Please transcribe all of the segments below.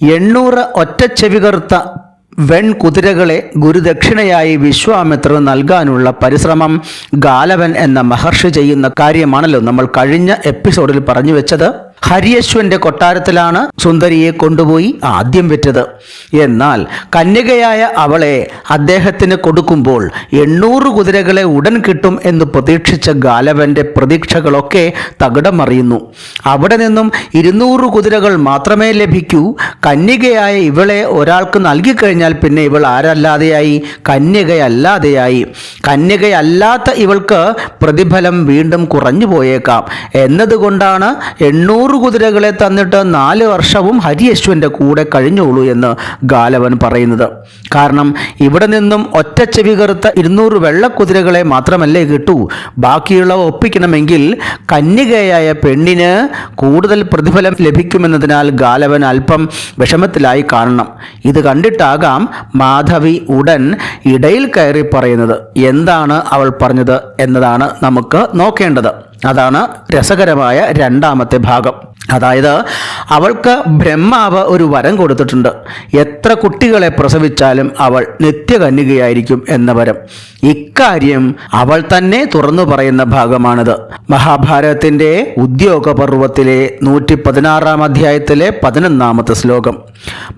എണ്ണൂറ് ഒറ്റച്ചെവികറുത്ത വെൺകുതിരകളെ ഗുരുദക്ഷിണയായി വിശ്വാമിത്രന് നൽകാനുള്ള പരിശ്രമം ഗാലവൻ എന്ന മഹർഷി ചെയ്യുന്ന കാര്യമാണല്ലോ നമ്മൾ കഴിഞ്ഞ എപ്പിസോഡിൽ പറഞ്ഞു വെച്ചത്. ഹരിയശ്വന്റെ കൊട്ടാരത്തിലാണ് സുന്ദരിയെ കൊണ്ടുപോയി ആദ്യം വിറ്റത്. എന്നാൽ കന്യകയായ അവളെ അദ്ദേഹത്തിന് കൊടുക്കുമ്പോൾ എണ്ണൂറ് കുതിരകളെ ഉടൻ കിട്ടും എന്ന് പ്രതീക്ഷിച്ച ഗാലവന്റെ പ്രതീക്ഷകളൊക്കെ തകിടമറിയുന്നു. അവിടെ നിന്നും ഇരുന്നൂറ് കുതിരകൾ മാത്രമേ ലഭിക്കൂ. കന്യകയായ ഇവളെ ഒരാൾക്ക് നൽകിക്കഴിഞ്ഞാൽ പിന്നെ ഇവൾ ആരല്ലാതെയായി? കന്യകയല്ലാതെയായി. കന്യകയല്ലാത്ത ഇവൾക്ക് പ്രതിഫലം വീണ്ടും കുറഞ്ഞു പോയേക്കാം എന്നതുകൊണ്ടാണ് എണ്ണൂറ് കുതിരകളെ തന്നിട്ട് നാല് വർഷവും ഹരിയശ്വന്റെ കൂടെ കഴിഞ്ഞോളൂ എന്ന് ഗാലവൻ പറയുന്നത്. കാരണം ഇവിടെ നിന്നും ഒറ്റ ചെവി കറുത്ത ഇരുന്നൂറ് വെള്ളക്കുതിരകളെ മാത്രമല്ലേ കിട്ടൂ. ബാക്കിയുള്ളവ ഒപ്പിക്കണമെങ്കിൽ കന്യകയായ പെണ്ണിന് കൂടുതൽ പ്രതിഫലം ലഭിക്കുമെന്നതിനാൽ ഗാലവൻ അല്പം വിഷമത്തിലായി കാണണം. ഇത് കണ്ടിട്ടാകാം മാധവി ഉടൻ ഇടയിൽ കയറി പറയുന്നത്. എന്താണ് അവൾ പറഞ്ഞത് എന്നതാണ് നമുക്ക് നോക്കേണ്ടത്. അതാണ് രസകരമായ രണ്ടാമത്തെ ഭാഗം. അതായത് അവൾക്ക് ബ്രഹ്മാവ് ഒരു വരം കൊടുത്തിട്ടുണ്ട്. എത്ര കുട്ടികളെ പ്രസവിച്ചാലും അവൾ നിത്യകന്യകയായിരിക്കും എന്ന വരം. ഇക്കാര്യം അവൾ തന്നെ തുറന്നു പറയുന്ന ഭാഗമാണിത്. മഹാഭാരതത്തിന്റെ ഉദ്യോഗപർവത്തിലെ നൂറ്റി പതിനാറാം അധ്യായത്തിലെ പതിനൊന്നാമത്തെ ശ്ലോകം.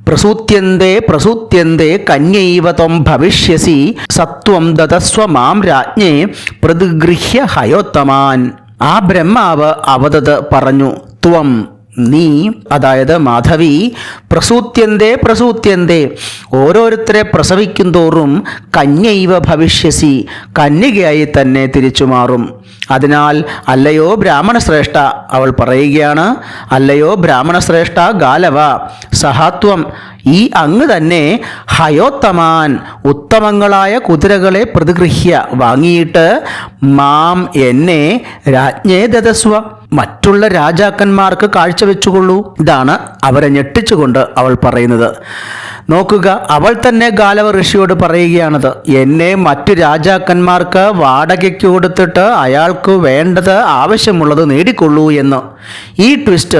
പ്രസൂത്യന്തേ പ്രസൂത്യന്തേ കന്യൈവ ത്വം ഭവിഷ്യസി സത്വം ദതസ്വ മാം രാജ്ഞേ പ്രതിഗൃഹ്യ ഹയോത്തമാൻ. ആ ബ്രഹ്മാവ് അവതത് പറഞ്ഞു ത്വം നീ അതായത് മാധവി പ്രസൂത്യന്തേ പ്രസൂത്യന്തേ ഓരോരുത്തരെ പ്രസവിക്കും തോറും കന്യൈവ ഭവിഷ്യസി കന്യകയായി തന്നെ തിരിച്ചു മാറും അതിനാൽ അല്ലയോ ബ്രാഹ്മണ ശ്രേഷ്ഠ അവൾ പറയുകയാണ് അല്ലയോ ബ്രാഹ്മണ ശ്രേഷ്ഠ ഗാലവ സഹാത്വം ഈ അങ്ങ് തന്നെ ഹയോത്തമാൻ ഉത്തമങ്ങളായ കുതിരകളെ പ്രതിഗൃഹ്യ വാങ്ങിയിട്ട് മാം എന്നെ രാജ്ഞേ ദതസ്വ മറ്റുള്ള രാജാക്കന്മാർക്ക് കാഴ്ചവെച്ചുകൊള്ളൂ. ഇതാണ് അവരെ ഞെട്ടിച്ചുകൊണ്ട് അവൾ പറയുന്നത്. നോക്കുക അവൾ തന്നെ ഗാലവ ഋഷിയോട് പറയുകയാണത്. എന്നെ മറ്റു രാജാക്കന്മാർക്ക് വാടകയ്ക്ക് കൊടുത്തിട്ട് അയാൾക്ക് വേണ്ടത് ആവശ്യമുള്ളത് നേടിക്കൊള്ളൂ എന്ന്. ഈ ട്വിസ്റ്റ്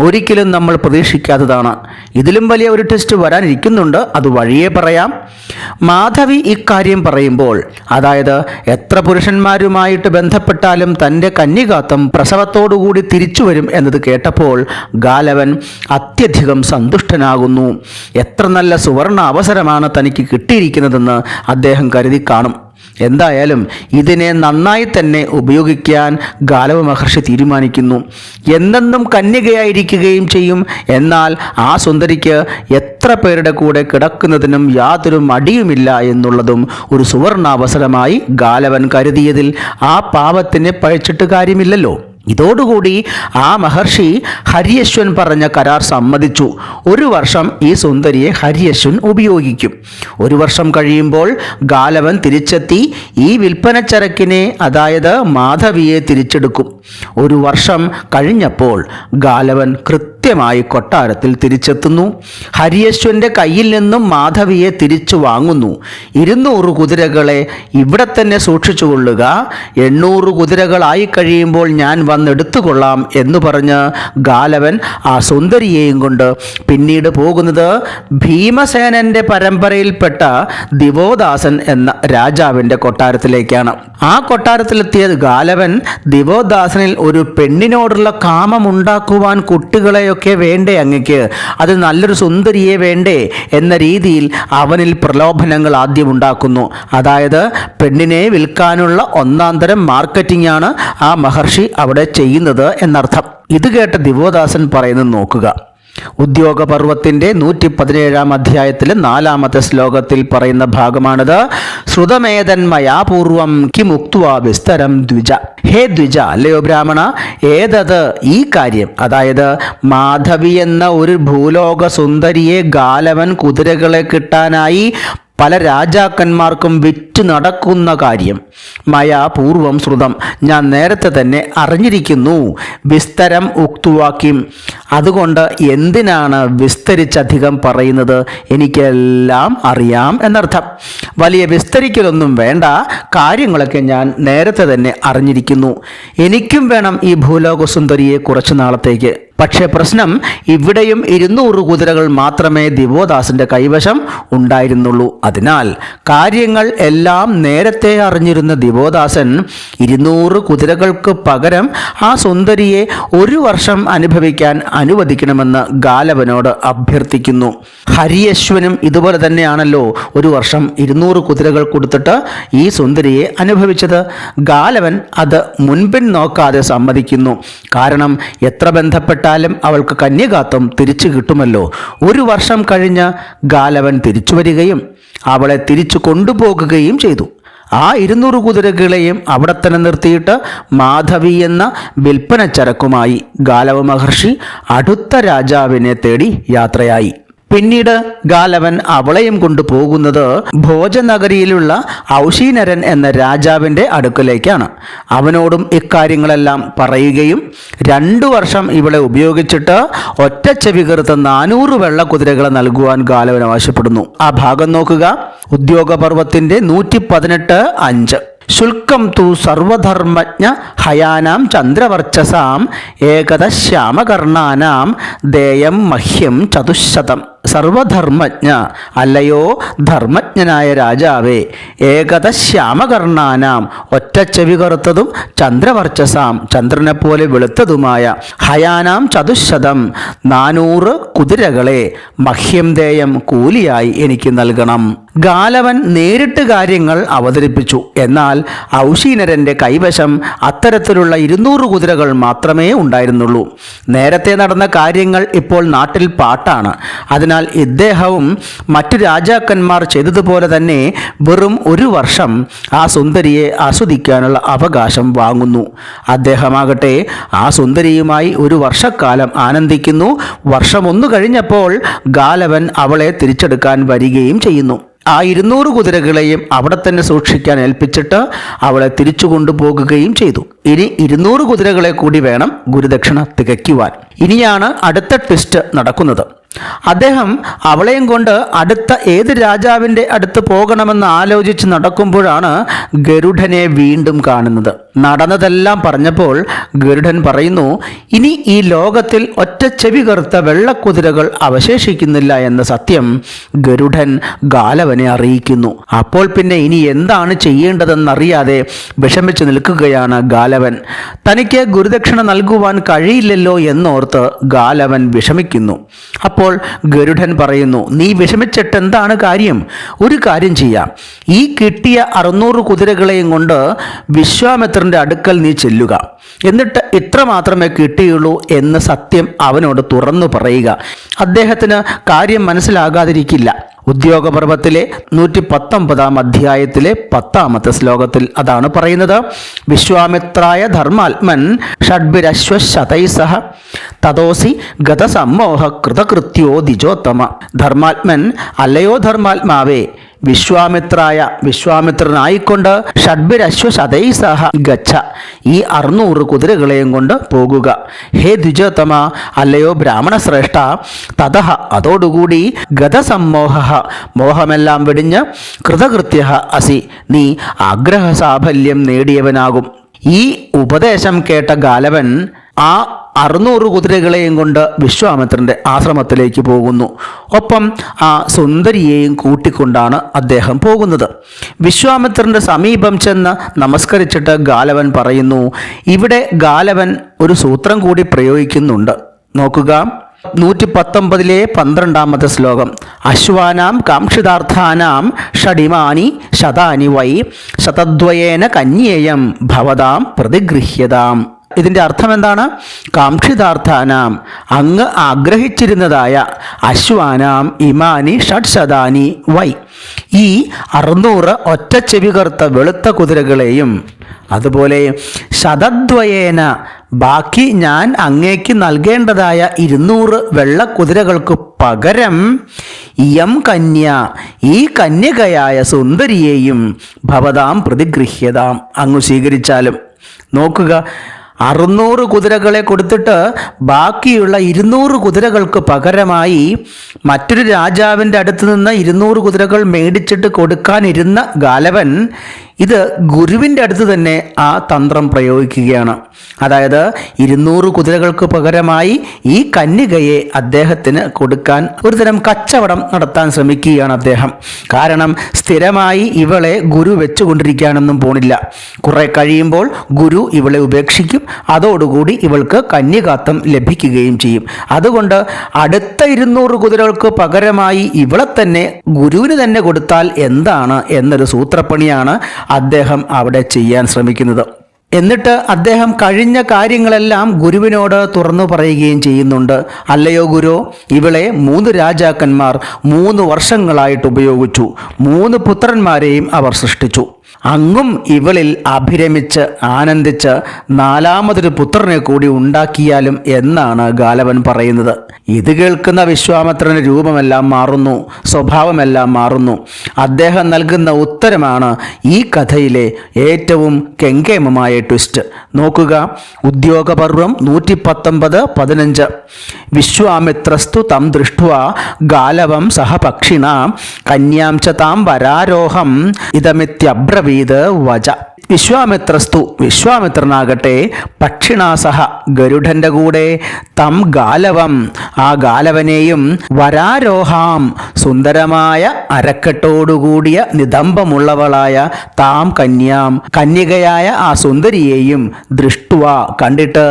ഒരിക്കലും നമ്മൾ പ്രതീക്ഷിക്കാത്തതാണ്. ഇതിലും വലിയ ഒരു ട്വിസ്റ്റ് വരാനിരിക്കുന്നുണ്ട്. അത് വഴിയേ പറയാം. മാധവി ഇക്കാര്യം പറയുമ്പോൾ അതായത് എത്ര പുരുഷന്മാരുമായിട്ട് ബന്ധപ്പെട്ടാലും തന്റെ കന്യകാത്തം പ്രസവത്തോടുകൂടി തിരിച്ചു വരും എന്നത് കേട്ടപ്പോൾ ഗാലവൻ അത്യധികം സന്തുഷ്ടനാകുന്നു. എത്ര നല്ല സുവർണ അവസരമാണ് തനിക്ക് കിട്ടിയിരിക്കുന്നതെന്ന് അദ്ദേഹം കരുതി കാണും. എന്തായാലും ഇതിനെ നന്നായി തന്നെ ഉപയോഗിക്കാൻ ഗാലവ മഹർഷി തീരുമാനിക്കുന്നു. എന്നെന്നും കന്യകയായിരിക്കുകയും ചെയ്യും. എന്നാൽ ആ സുന്ദരിക്ക് എത്ര പേരുടെ കൂടെ കിടക്കുന്നതിനും യാതൊരു മടിയുമില്ല എന്നുള്ളതും ഒരു സുവർണാവസരമായി ഗാലവൻ കരുതിയതിൽ ആ പാപത്തിനെ പഴിച്ചിട്ട് കാര്യമില്ലല്ലോ. ഇതോടുകൂടി ആ മഹർഷി ഹരിയശ്വൻ പറഞ്ഞ കരാർ സമ്മതിച്ചു. ഒരു വർഷം ഈ സുന്ദരിയെ ഹരിയശ്വൻ ഉപയോഗിക്കും. ഒരു വർഷം കഴിയുമ്പോൾ ഗാലവൻ തിരിച്ചെത്തി ഈ വിൽപ്പനച്ചരക്കിനെ അതായത് മാധവിയെ തിരിച്ചെടുക്കും. ഒരു വർഷം കഴിഞ്ഞപ്പോൾ ഗാലവൻ കൃത്യമായി കൊട്ടാരത്തിൽ തിരിച്ചെത്തുന്നു. ഹരിയശ്വന്റെ കയ്യിൽ നിന്നും മാധവിയെ തിരിച്ചു വാങ്ങുന്നു. ഇരുന്നൂറ് കുതിരകളെ ഇവിടെ തന്നെ സൂക്ഷിച്ചു കൊള്ളുക എണ്ണൂറ് കുതിരകളായി കഴിയുമ്പോൾ ഞാൻ വന്നെടുത്തുകൊള്ളാം എന്ന് പറഞ്ഞ് ഗാലവൻ ആ സുന്ദരിയെയും കൊണ്ട് പിന്നീട് പോകുന്നത് ഭീമസേനന്റെ പരമ്പരയിൽപ്പെട്ട ദിവോദാസൻ എന്ന രാജാവിന്റെ കൊട്ടാരത്തിലേക്കാണ്. ആ കൊട്ടാരത്തിലെത്തിയ ഗാലവൻ. ദിവോദാസനിൽ ഒരു പെണ്ണിനോടുള്ള കാമമുണ്ടാക്കുവാൻ കുട്ടികളെയൊക്കെ വേണ്ടേ അങ്ങക്ക്? അത് നല്ലൊരു സുന്ദരിയെ വേണ്ടേ? എന്ന രീതിയിൽ അവനിൽ പ്രലോഭനങ്ങൾ ആദ്യം ഉണ്ടാക്കുന്നു. അതായത് പെണ്ണിനെ വിൽക്കാനുള്ള ഒന്നാം തരം മാർക്കറ്റിംഗ് ആണ് ആ മഹർഷി അവിടെ ചെയ്യുന്നത് എന്നർത്ഥം. ഇത് കേട്ട ദിവോദാസൻ പറയുന്നത് നോക്കുക. ഉദ്യോഗപർവത്തിന്റെ നൂറ്റി പതിനേഴാം അധ്യായത്തിലെ നാലാമത്തെ ശ്ലോകത്തിൽ പറയുന്ന ഭാഗമാണിത്. ശ്രുതമേതന്മയാ പൂർവം കിമുക്തുവ വിസ്തരം ദ്വിജ. ഹേ ദ്വിജ അല്ലയോ ബ്രാഹ്മണ ഏതത് ഈ കാര്യം? അതായത് മാധവി എന്ന ഒരു ഭൂലോക സുന്ദരിയെ ഗാലവൻ കുതിരകളെ കിട്ടാനായി പല രാജാക്കന്മാർക്കും വിറ്റ് നടക്കുന്ന കാര്യം. മയ പൂർവം ശ്രുതം. ഞാൻ നേരത്തെ തന്നെ അറിഞ്ഞിരിക്കുന്നു. വിസ്തരം ഉക്തുവാക്യം. അതുകൊണ്ട് എന്തിനാണ് വിസ്തരിച്ചധികം പറയുന്നത്? എനിക്കെല്ലാം അറിയാം എന്നർത്ഥം. വലിയ വിസ്തരിക്കലൊന്നും വേണ്ട. കാര്യങ്ങളൊക്കെ ഞാൻ നേരത്തെ തന്നെ അറിഞ്ഞിരിക്കുന്നു. എനിക്കും വേണം ഈ ഭൂലോകസുന്ദരിയെ കുറച്ച് നാളത്തേക്ക്. പക്ഷേ പ്രശ്നം ഇവിടെയും ഇരുന്നൂറ് കുതിരകൾ മാത്രമേ ദിവോദാസിന്റെ കൈവശം ഉണ്ടായിരുന്നുള്ളൂ. അതിനാൽ കാര്യങ്ങൾ എല്ലാം നേരത്തെ അറിഞ്ഞിരുന്ന ദിവോദാസൻ ഇരുന്നൂറ് കുതിരകൾക്ക് പകരം ആ സുന്ദരിയെ ഒരു വർഷം അനുഭവിക്കാൻ അനുവദിക്കണമെന്ന് ഗാലവനോട് അഭ്യർത്ഥിക്കുന്നു. ഹരിയശ്വനും ഇതുപോലെ തന്നെയാണല്ലോ ഒരു വർഷം ഇരുന്നൂറ് കുതിരകൾ കൊടുത്തിട്ട് ഈ സുന്ദരിയെ അനുഭവിച്ചത്. ഗാലവൻ അത് മുൻപിൻ നോക്കാതെ സമ്മതിക്കുന്നു. കാരണം എത്ര ബന്ധപ്പെട്ടാലും അവൾക്ക് കന്യകാത്വം തിരിച്ചു കിട്ടുമല്ലോ. ഒരു വർഷം കഴിഞ്ഞ് ഗാലവൻ തിരിച്ചു വരികയും അവളെ തിരിച്ചു കൊണ്ടുപോകുകയും ചെയ്തു. ആ ഇരുന്നൂറ് കുതിരകളെയും അവിടെ തന്നെ നിർത്തിയിട്ട് മാധവി എന്ന വിൽപ്പന ചരക്കുമായി ഗാലവ മഹർഷി അടുത്ത രാജാവിനെ തേടി യാത്രയായി. പിന്നീട് ഗാലവൻ അവളെയും കൊണ്ടുപോകുന്നത് ഭോജനഗരിയിലുള്ള ഔഷീനരൻ എന്ന രാജാവിന്റെ അടുക്കലേക്കാണ്. അവനോടും ഇക്കാര്യങ്ങളെല്ലാം പറയുകയും രണ്ടു വർഷം ഇവളെ ഉപയോഗിച്ചിട്ട് ഒറ്റ ചെവി കറുത്ത നാനൂറ് വെള്ള കുതിരകളെ നൽകുവാൻ ഗാലവൻ ആവശ്യപ്പെടുന്നു. ആ ഭാഗം നോക്കുക. ഉദ്യോഗപർവത്തിന്റെ നൂറ്റി പതിനെട്ട് അഞ്ച്. ശുൽക്കം തു സർവധർമ്മജ്ഞ ഹയാനാം ചന്ദ്രവർച്ചസാം ഏകദശ്യാമകർണാനാം ദേയം മഹ്യം ചതുശതം സർവധർമ്മജ്ഞ അല്ലയോ ധർമ്മജ്ഞനായ രാജാവേ ഏകത ശ്യാമകർണാനാം ഒറ്റ ചെവി കറുത്തതും ചന്ദ്രവർച്ചസാം ചന്ദ്രനെ പോലെ വെളുത്തതുമായ ഹയാനാം ചതുശതം നാനൂറ് കുതിരകളെ മഹ്യം ദേയം കൂലിയായി എനിക്ക് നൽകണം. ഗാലവൻ നേരിട്ട് കാര്യങ്ങൾ അവതരിപ്പിച്ചു. എന്നാൽ ഔഷീനരന്റെ കൈവശം അത്തരത്തിലുള്ള ഇരുന്നൂറ് കുതിരകൾ മാത്രമേ ഉണ്ടായിരുന്നുള്ളൂ. നേരത്തെ നടന്ന കാര്യങ്ങൾ ഇപ്പോൾ നാട്ടിൽ പാട്ടാണ്. അതിനാൽ ഇദ്ദേഹവും മറ്റു രാജാക്കന്മാർ ചെയ്തതുപോലെ തന്നെ വെറും ഒരു വർഷം ആ സുന്ദരിയെ ആസ്വദിക്കാനുള്ള അവകാശം വാങ്ങുന്നു. അദ്ദേഹമാകട്ടെ ആ സുന്ദരിയുമായി ഒരു വർഷക്കാലം ആനന്ദിക്കുന്നു. വർഷമൊന്നു കഴിഞ്ഞപ്പോൾ ഗാലവൻ അവളെ തിരിച്ചെടുക്കാൻ വരികയും ചെയ്യുന്നു. ആ ഇരുന്നൂറ് കുതിരകളെയും അവിടെ തന്നെ സൂക്ഷിക്കാൻ ഏൽപ്പിച്ചിട്ട് അവളെ തിരിച്ചു കൊണ്ടുപോകുകയും ചെയ്തു. ഇനി ഇരുന്നൂറ് കുതിരകളെ കൂടി വേണം ഗുരുദക്ഷിണ തികയ്ക്കുവാൻ. ഇനിയാണ് അടുത്ത ട്വിസ്റ്റ് നടക്കുന്നത്. അദ്ദേഹം അവളെയും കൊണ്ട് അടുത്ത ഏത് രാജാവിന്റെ അടുത്ത് പോകണമെന്ന് ആലോചിച്ച് നടക്കുമ്പോഴാണ് ഗരുഡനെ വീണ്ടും കാണുന്നത്. നടന്നതെല്ലാം പറഞ്ഞപ്പോൾ ഗരുഡൻ പറയുന്നു ഇനി ഈ ലോകത്തിൽ ഒറ്റ ചെവി കറുത്ത വെള്ളക്കുതിരകൾ അവശേഷിക്കുന്നില്ല എന്ന സത്യം ഗരുഡൻ ഗാലവനെ അറിയിക്കുന്നു. അപ്പോൾ പിന്നെ ഇനി എന്താണ് ചെയ്യേണ്ടതെന്നറിയാതെ വിഷമിച്ചു നിൽക്കുകയാണ് ഗാലവൻ. തനിക്ക് ഗുരുദക്ഷിണ നൽകുവാൻ കഴിയില്ലല്ലോ എന്നോർത്ത് ഗാലവൻ വിഷമിക്കുന്നു. അപ്പോൾ ഗരുഡൻ പറയുന്നു നീ വിഷമിച്ചിട്ട് എന്താണ് കാര്യം? ഒരു കാര്യം ചെയ്യാം. ഈ കിട്ടിയ അറുന്നൂറ് കുതിരകളെയും കൊണ്ട് വിശ്വാമിത്രന്റെ അടുക്കൽ നീ ചെല്ലുക. എന്നിട്ട് ഇത്ര മാത്രമേ കിട്ടിയുള്ളൂ എന്ന് സത്യം അവനോട് തുറന്നു പറയുക. അദ്ദേഹത്തിന് കാര്യം മനസ്സിലാകാതിരിക്കില്ല. ഉദ്യോഗപർവത്തിലെ നൂറ്റി പത്തൊമ്പതാം അധ്യായത്തിലെ പത്താമത്തെ ശ്ലോകത്തിൽ അതാണ് പറയുന്നത്. വിശ്വാമിത്രായ ധർമാത്മൻ ഷഡ്ഭിരശ്വശതൈസഹ തതോസി ഗതസമ്മോഹ കൃതകൃത്യോ ദിജോത്തമ ധർമാത്മൻ അല്ലയോ ധർമാത്മാവേ വിശ്വാമിത്രായ വിശ്വാമിത്രനായിക്കൊണ്ട് ഷഡ്ബിരശ്വശതൈസഹ ഗച്ഛ. ഈ അറുന്നൂറ് കുതിരകളെയും കൊണ്ട് പോകുക. ഹേ ദ്വിജോത്തമ അല്ലയോ ബ്രാഹ്മണ ശ്രേഷ്ഠ തതഹ അതോടുകൂടി ഗതസമ്മോഹ. മോഹമെല്ലാം വെടിഞ്ഞ് കൃതകൃത്യ അസി. നീ ആഗ്രഹസാഫല്യം നേടിയവനാകും. ഈ ഉപദേശം കേട്ട ഗാലവൻ ആ അറുന്നൂറ് കുതിരകളെയും കൊണ്ട് വിശ്വാമിത്രന്റെ ആശ്രമത്തിലേക്ക് പോകുന്നു. ഒപ്പം ആ സുന്ദരിയെയും കൂട്ടിക്കൊണ്ടാണ് അദ്ദേഹം പോകുന്നത്. വിശ്വാമിത്രന്റെ സമീപം ചെന്ന് നമസ്കരിച്ചിട്ട് ഗാലവൻ പറയുന്നു ഇവിടെ ഗാലവൻ ഒരു സൂത്രം കൂടി പ്രയോഗിക്കുന്നുണ്ട്. നോക്കുക. നൂറ്റി പത്തൊമ്പതിലെ പന്ത്രണ്ടാമത്തെ ശ്ലോകം. അശ്വാനാം കാക്ഷിതാർത്ഥാനാം ഷടിമാനി ശതാനി വൈ ശതദ്വയേന കന്യേയം ഭവതാം പ്രതിഗൃഹ്യതാം. ഇതിന്റെ അർത്ഥം എന്താണ് കാംക്ഷിതാർത്ഥാനാം. അങ്ങ് ആഗ്രഹിച്ചിരുന്നതായ അശ്വാനാം ഇമാനി ഷഡ്ശതാനി വൈ. ഈ അറുന്നൂറ് ഒറ്റ ചെവി കറുത്ത വെളുത്ത കുതിരകളെയും അതുപോലെ ശതദ്വയേന ബാക്കി ഞാൻ അങ്ങേക്ക് നൽകേണ്ടതായ ഇരുന്നൂറ് വെള്ളക്കുതിരകൾക്ക് പകരം യം കന്യ ഈ കന്യകയായ സുന്ദരിയെയും ഭവതാം പ്രതിഗൃഹ്യതാം. അങ്ങ് സ്വീകരിച്ചാലും. നോക്കുക അറുന്നൂറ് കുതിരകളെ കൊടുത്തിട്ട് ബാക്കിയുള്ള ഇരുന്നൂറ് കുതിരകൾക്ക് പകരമായി മറ്റൊരു രാജാവിന്റെ അടുത്ത് നിന്ന് ഇരുന്നൂറ് കുതിരകൾ മേടിച്ചിട്ട് കൊടുക്കാനിരുന്ന ഗാലവൻ ഇത് ഗുരുവിന്റെ അടുത്ത് തന്നെ ആ തന്ത്രം പ്രയോഗിക്കുകയാണ്. അതായത് ഇരുന്നൂറ് കുതിരകൾക്ക് പകരമായി ഈ കന്യകയെ അദ്ദേഹത്തിന് കൊടുക്കാൻ ഒരുതരം കച്ചവടം നടത്താൻ ശ്രമിക്കുകയാണ് അദ്ദേഹം. കാരണം സ്ഥിരമായി ഇവളെ ഗുരു വെച്ചുകൊണ്ടിരിക്കാനൊന്നും പോണില്ല. കുറെ കഴിയുമ്പോൾ ഗുരു ഇവളെ ഉപേക്ഷിക്കും. അതോടുകൂടി ഇവൾക്ക് കന്യകാത്വം ലഭിക്കുകയും ചെയ്യും. അതുകൊണ്ട് അടുത്ത ഇരുന്നൂറ് കുതിരകൾക്ക് പകരമായി ഇവളെ തന്നെ ഗുരുവിന് തന്നെ കൊടുത്താൽ എന്താണ് എന്നൊരു സൂത്രപ്പണിയാണ് അദ്ദേഹം അവിടെ ചെയ്യാൻ ശ്രമിക്കുന്നത്. എന്നിട്ട് അദ്ദേഹം കഴിഞ്ഞ കാര്യങ്ങളെല്ലാം ഗുരുവിനോട് തുറന്നു പറയുകയും ചെയ്യുന്നുണ്ട്. അല്ലയോ ഗുരു ഇവളെ മൂന്ന് രാജാക്കന്മാർ മൂന്ന് വർഷങ്ങളായിട്ട് ഉപയോഗിച്ചു. മൂന്ന് പുത്രന്മാരെയും അവർ സൃഷ്ടിച്ചു. അങ്ങും ഇവളിൽ അഭിരമിച്ച് ആനന്ദിച്ച് നാലാമതൊരു പുത്രനെ കൂടി ഉണ്ടാക്കിയാലും എന്നാണ് ഗാലവൻ പറയുന്നത്. ഇത് കേൾക്കുന്ന വിശ്വാമിത്രന് രൂപമെല്ലാം മാറുന്നു സ്വഭാവമെല്ലാം മാറുന്നു. അദ്ദേഹം നൽകുന്ന ഉത്തരമാണ് ഈ കഥയിലെ ഏറ്റവും കെങ്കേമമായ ട്വിസ്റ്റ്. നോക്കുക ഉദ്യോഗപർവം നൂറ്റി പത്തൊമ്പത് പതിനഞ്ച്. വിശ്വാമിത്രസ്തു തം ദൃഷ്ട ഗാലവം സഹപക്ഷിണ കന്യാം താം വരാരോഹം ഇതമിത്യബ്രവീത് വച. വിശ്വാമിത്രസ്തു വിശ്വാമിത്രനാകട്ടെ പക്ഷിണാസഹ ഗരുഡന്റെ കൂടെ തം ഗാലവം. ആ ഗാലവനെയും വരാരോഹാം സുന്ദരമായ അരക്കെട്ടോടുകൂടിയ നിതംബമുള്ളവളായ താം കന്യാം കന്യകയായ ആ സുന്ദരിയെയും ദൃഷ്ടുവ കണ്ടിട്ട്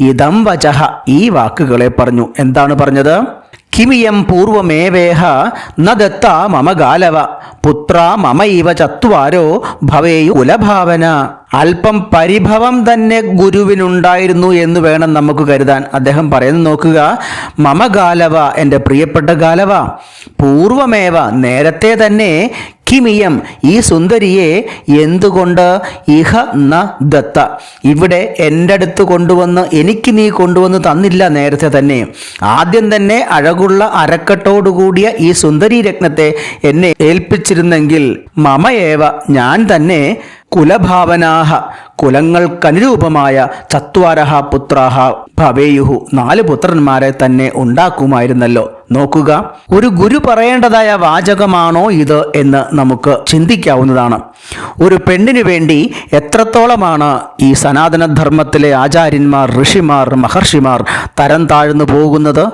ഇതം വചഹ ഈ വാക്കുകളെ പറഞ്ഞു. എന്താണ് പറഞ്ഞത്? കിമിയം പൂർവമേവേഹ ന ദത്ത മമ ഗാലവ. പുത്ര മമ ഇവ ചത്വാരോ ഭവേയു കുലഭാവന. അല്പം പരിഭവം തന്നെ ഗുരുവിനുണ്ടായിരുന്നു എന്ന് വേണം നമുക്ക് കരുതാൻ. അദ്ദേഹം പറയുന്നത് നോക്കുക മമ ഗാലവ എന്റെ പ്രിയപ്പെട്ട ഗാലവ. പൂർവമേവ നേരത്തെ തന്നെ കിമിയം ഈ സുന്ദരിയെ എന്തുകൊണ്ട്? ഇഹ ന ദത്ത. ഇവിടെ എന്റെ അടുത്ത് കൊണ്ടുവന്ന് എനിക്ക് നീ കൊണ്ടുവന്ന് തന്നില്ല നേരത്തെ തന്നെ. ആദ്യം തന്നെ അഴകുള്ള അരക്കെട്ടോടുകൂടിയ ഈ സുന്ദരി രത്നത്തെ എന്നെ ഏൽപ്പിച്ചിരുന്നെങ്കിൽ മമയേവ ഞാൻ തന്നെ കുലഭാവനാഹ കുലങ്ങൾക്കനുരൂപമായ ചത്വാരഹ പുത്രാഹ ഭവേയുഹു നാല് പുത്രന്മാരെ തന്നെ ഉണ്ടാക്കുമായിരുന്നല്ലോ. നോക്കുക. ഒരു ഗുരു പറയേണ്ടതായ വാചകമാണോ ഇത് എന്ന് നമുക്ക് ചിന്തിക്കാവുന്നതാണ്. ഒരു പെണ്ണിനു വേണ്ടി എത്രത്തോളമാണ് ഈ സനാതനധർമ്മത്തിലെ ആചാര്യന്മാർ ഋഷിമാർ മഹർഷിമാർ തരം താഴ്ന്നു പോകുന്നത്?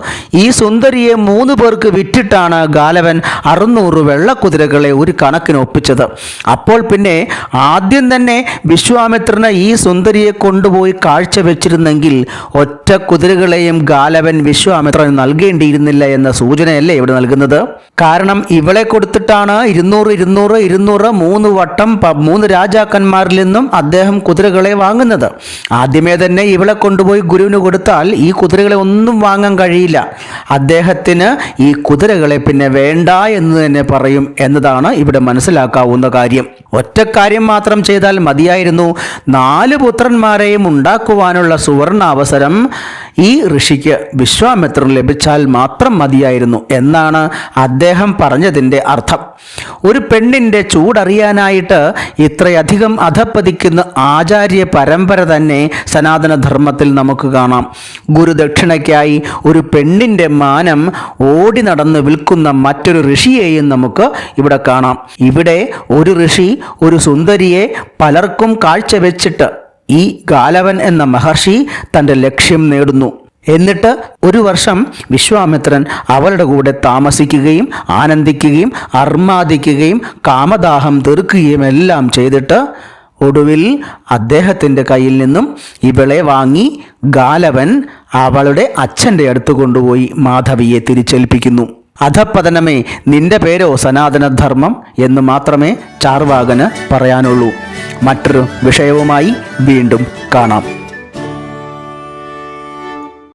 ഈ സുന്ദരിയെ മൂന്ന് പേർക്ക് വിറ്റിട്ടാണ് ഗാലവൻ അറുന്നൂറ് വെള്ളക്കുതിരകളെ ഒരു കണക്കിന് ഒപ്പിച്ചത്. അപ്പോൾ പിന്നെ ആദ്യം തന്നെ വിശ്വാമിത്രന് ഈ സുന്ദരിയെ കൊണ്ടുപോയി കാഴ്ച വെച്ചിരുന്നെങ്കിൽ ഒറ്റ കുതിരകളെയും ഗാലവൻ വിശ്വാമിത്രന് നൽകേണ്ടിയിരുന്നില്ല എന്ന സൂചനയല്ലേ ഇവിടെ നൽകുന്നത്. കാരണം ഇവളെ കൊടുത്തിട്ടാണ് ഇരുന്നൂറ് ഇരുന്നൂറ് ഇരുന്നൂറ് മൂന്ന് വട്ടം മൂന്ന് രാജാക്കന്മാരിൽ നിന്നും അദ്ദേഹം കുതിരകളെ വാങ്ങുന്നത്. ആദ്യമേ തന്നെ ഇവളെ കൊണ്ടുപോയി ഗുരുവിന് കൊടുത്താൽ ഈ കുതിരകളെ ഒന്നും വാങ്ങാൻ കഴിയില്ല. അദ്ദേഹത്തിന് ഈ കുതിരകളെ പിന്നെ വേണ്ട എന്ന് തന്നെ പറയും എന്നതാണ് ഇവിടെ മനസ്സിലാക്കാവുന്ന കാര്യം. ഒറ്റ കാര്യം മാത്രം ചെയ്താൽ മതിയായിരുന്നു. നാല് പുത്രന്മാരെയും ഉണ്ടാക്കുവാനുള്ള സുവർണ അവസരം ഈ ഋഷിക്ക് വിശ്വാമിത്രൻ ലഭിച്ചാൽ മാത്രം മതിയായിരുന്നു എന്നാണ് അദ്ദേഹം പറഞ്ഞതിന്റെ അർത്ഥം. ഒരു പെണ്ണിന്റെ ചൂടറിയാനായിട്ട് ഇത്രയധികം അധപ്പതിക്കുന്ന ആചാര്യ പരമ്പര തന്നെ സനാതനധർമ്മത്തിൽ നമുക്ക് കാണാം. ഗുരുദക്ഷിണയ്ക്കായി ഒരു പെണ്ണിന്റെ മാനം ഓടി നടന്ന് വിൽക്കുന്ന മറ്റൊരു ഋഷിയെയും നമുക്ക് ഇവിടെ കാണാം. ഇവിടെ ഒരു ഋഷി ഒരു സുന്ദരിയെ പലർക്കും കാഴ്ചവെച്ചിട്ട് ഈ ഗാലവൻ എന്ന മഹർഷി തന്റെ ലക്ഷ്യം നേടുന്നു. എന്നിട്ട് ഒരു വർഷം വിശ്വാമിത്രൻ അവളുടെ കൂടെ താമസിക്കുകയും ആനന്ദിക്കുകയും അർമാദിക്കുകയും കാമദാഹം തീർക്കുകയും എല്ലാം ചെയ്തിട്ട് ഒടുവിൽ അദ്ദേഹത്തിന്റെ കയ്യിൽ നിന്നും ഇവളെ വാങ്ങി ഗാലവൻ അവളുടെ അച്ഛന്റെ അടുത്ത് കൊണ്ടുപോയി മാധവിയെ തിരിച്ചേൽപ്പിക്കുന്നു. അധപ്പതനമേ നിന്റെ പേരോ സനാതനധർമ്മം എന്ന് മാത്രമേ ചാർവാകന് പറയാനുള്ളൂ. മറ്റൊരു വിഷയവുമായി വീണ്ടും കാണാം.